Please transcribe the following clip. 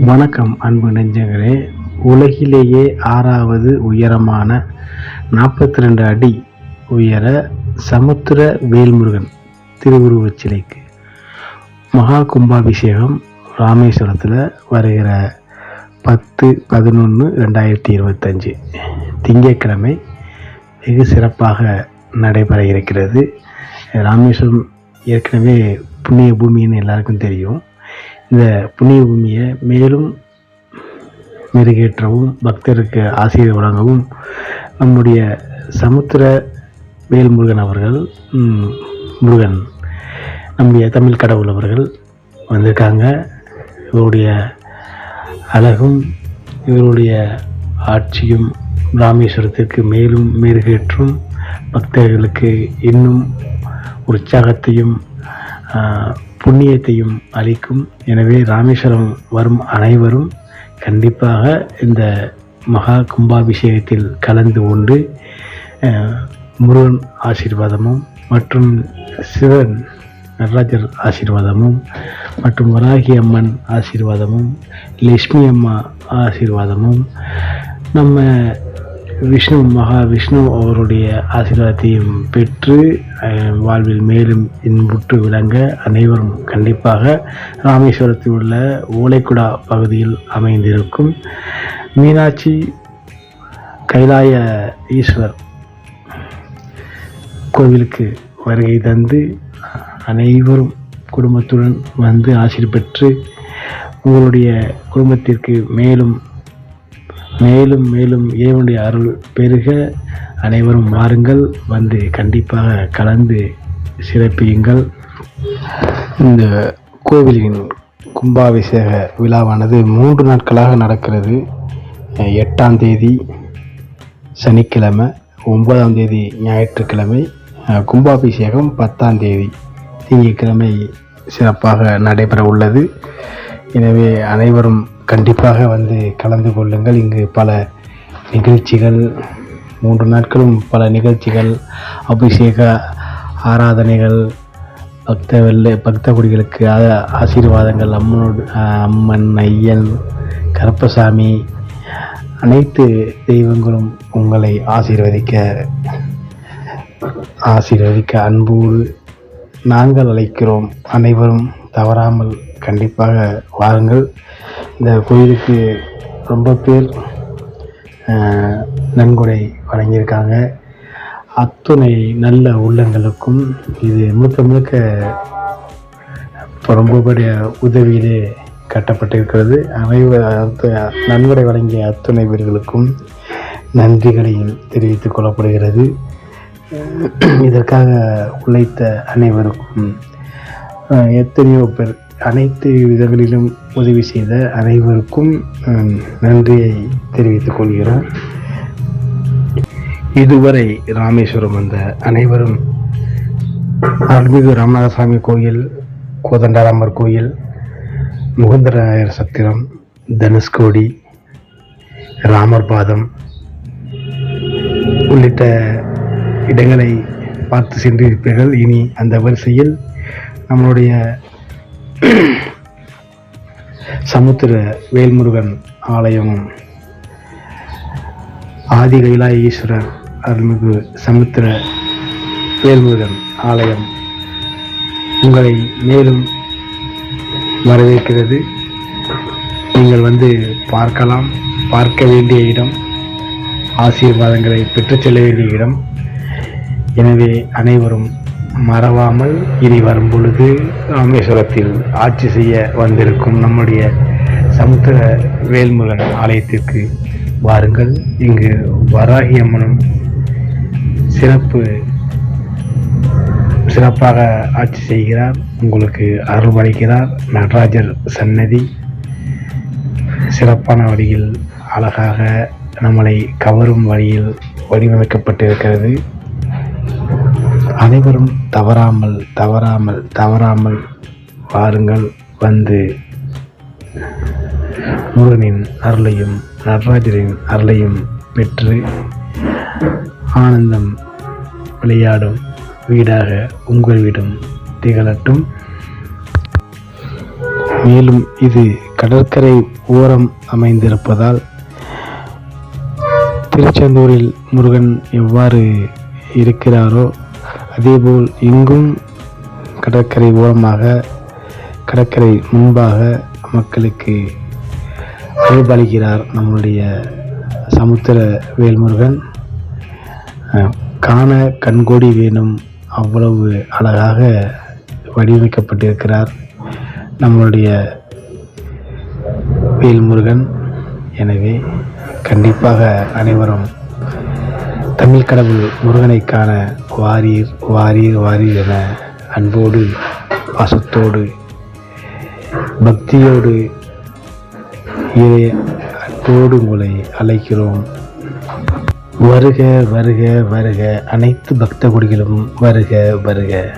வணக்கம் அன்பு நெஞ்சங்களே. உலகிலேயே ஆறாவது உயரமான நாற்பத்தி ரெண்டு அடி உயர சமுத்திர வேல்முருகன் திருவுருவச் சிலைக்கு மகா கும்பாபிஷேகம் ராமேஸ்வரத்தில் வருகிற பத்து பதினொன்று ரெண்டாயிரத்தி இருபத்தஞ்சி திங்கட்கிழமை வெகு சிறப்பாக நடைபெற இருக்கிறது. ராமேஸ்வரம் ஏற்கனவே புண்ணிய பூமின்னு எல்லாருக்கும் தெரியும். இந்த புண்ணிய பூமியை மேலும் மெருகேற்றவும் பக்தருக்கு ஆசிரியர் வழங்கவும் நம்முடைய சமுத்திர வேல்முருகன் அவர்கள் முருகன் நம்முடைய தமிழ் கடவுள் அவர்கள் வந்திருக்காங்க. இவருடைய அழகும் இவருடைய ஆட்சியும் ராமேஸ்வரத்திற்கு மேலும் மெருகேற்றும் பக்தர்களுக்கு இன்னும் உற்சாகத்தையும் புண்ணியத்தையும் அளிக்கும். எனவே ராமேஸ்வரம் வரும் அனைவரும் கண்டிப்பாக இந்த மகா கும்பாபிஷேகத்தில் கலந்து கொண்டு முருகன் ஆசீர்வாதமும் மற்றும் சிவன் நடராஜர் ஆசீர்வாதமும் மற்றும் வராகி அம்மன் ஆசீர்வாதமும் லட்சுமி அம்மா ஆசீர்வாதமும் நம்ம விஷ்ணு மகா விஷ்ணு அவருடைய ஆசீர்வாதத்தையும் பெற்று வாழ்வில் மேலும் இன்புற்று விளங்க அனைவரும் கண்டிப்பாக ராமேஸ்வரத்தில் உள்ள ஓலைக்குடா பகுதியில் அமைந்திருக்கும் மீனாட்சி கைலாய ஈஸ்வர் கோவிலுக்கு வருகை தந்து அனைவரும் குடும்பத்துடன் வந்து ஆசிர் பெற்று உங்களுடைய குடும்பத்திற்கு மேலும் மேலும் மேலும் இறைவனுடைய அருள் பெருக. அனைவரும் வாருங்கள் வந்து கண்டிப்பாக கலந்து சிறப்பியுங்கள். இந்த கோவிலின் கும்பாபிஷேக விழாவானது மூன்று நாட்களாக நடக்கிறது. எட்டாம் தேதி சனிக்கிழமை ஒன்பதாம் தேதி ஞாயிற்றுக்கிழமை கும்பாபிஷேகம் பத்தாம் தேதி திங்கட்கிழமை சிறப்பாக நடைபெற உள்ளது எனவே அனைவரும் கண்டிப்பாக வந்து கலந்து கொள்ளுங்கள். இங்கு பல நிகழ்ச்சிகள் மூன்று நாட்களும் பல நிகழ்ச்சிகள் அபிஷேக ஆராதனைகள் பக்த வெள்ளை பக்த குடிகளுக்கு ஆசீர்வாதங்கள் அம்மனோடு அம்மன் ஐயன் கருப்பசாமி அனைத்து தெய்வங்களும் உங்களை ஆசீர்வதிக்க ஆசீர்வதிக்க அன்போடு நாங்கள் அழைக்கிறோம். அனைவரும் தவறாமல் கண்டிப்பாக வாருங்கள். இந்த கோயிலுக்கு ரொம்ப பேர் நன்கொடை வழங்கியிருக்காங்க. அத்துணை நல்ல உள்ளங்களுக்கும் இது முழுக்க முழுக்க இப்போ உதவியிலே கட்டப்பட்டிருக்கிறது. அனைவர் நன்கொடை வழங்கிய அத்துணை பேர்களுக்கும் நன்றிகளையும் தெரிவித்துக் கொள்ளப்படுகிறது. இதற்காக உழைத்த அனைவருக்கும் எத்தனையோ பேர் அனைத்து விதங்களிலும் உதவி செய்த அனைவருக்கும் நன்றியை தெரிவித்துக் கொள்கிறோம். இதுவரை ராமேஸ்வரம் வந்த அனைவரும் அருள்மிகு ராமநாதசாமி கோயில் கோதண்டராமர் கோயில் முகுந்தராயர் சத்திரம் தனுஷ்கோடி ராமர் பாதம் உள்ளிட்ட இடங்களை பார்த்து சென்றிருப்பீர்கள். இனி அந்த வரிசையில் நம்மளுடைய சமுத்திர வேல்முருகன் ஆலயம். ஆதி கைலாய ஈஸ்வரர் அருள்மிகு சமுத்திர வேல்முருகன் ஆலயம் உங்களை மேலும் வரவேற்கிறது. நீங்கள் வந்து பார்க்கலாம் பார்க்க வேண்டிய இடம் ஆசீர்வாதங்களை பெற்றுச் செல்ல வேண்டிய இடம். எனவே அனைவரும் மறவாமல் இனி வரும் பொழுது ராமேஸ்வரத்தில் ஆட்சி செய்ய வந்திருக்கும் நம்முடைய சமுத்திர வேல்முருகன் ஆலயத்திற்கு வாருங்கள். இங்கு வராகி அம்மனும் சிறப்பு சிறப்பாக ஆட்சி செய்கிறார். உங்களுக்கு அருள்வளிக்கிறார் நடராஜர் சன்னதி சிறப்பான வழியில் அழகாக நம்மளை கவரும் வழியில் வடிவமைக்கப்பட்டிருக்கிறது. அனைவரும் தவறாமல் தவறாமல் தவறாமல் வாருங்கள். வந்து முருகனின் அருளையும் நடராஜரின் அருளையும் பெற்று ஆனந்தம் விளையாடும் வீடாக உங்கள் வீடும் திகழட்டும். மேலும் இது கடற்கரை ஓரம் அமைந்திருப்பதால் திருச்செந்தூரில் முருகன் எவ்வாறு இருக்கிறாரோ அதேபோல் இங்கும் கடற்கரை ஓரமாக கடற்கரை முன்பாக மக்களுக்கு அருள்பாலிக்கிறார் நம்முடைய சமுத்திர வேல்முருகன். காண கண்கோடி வேணும். அவ்வளவு அழகாக வடிவமைக்கப்பட்டிருக்கிறார் நம்மளுடைய வேல்முருகன். எனவே கண்டிப்பாக அனைவரும் தமிழ் கடவுள் முருகனைக்கான வாரியர் வாரீர் வாரீர் வாரீர் என அன்போடு பாசத்தோடு பக்தியோடு இறை அன்போடு உங்களை அழைக்கிறோம். வருக வருக வருக. அனைத்து பக்த குடிகளும் வருக வருக.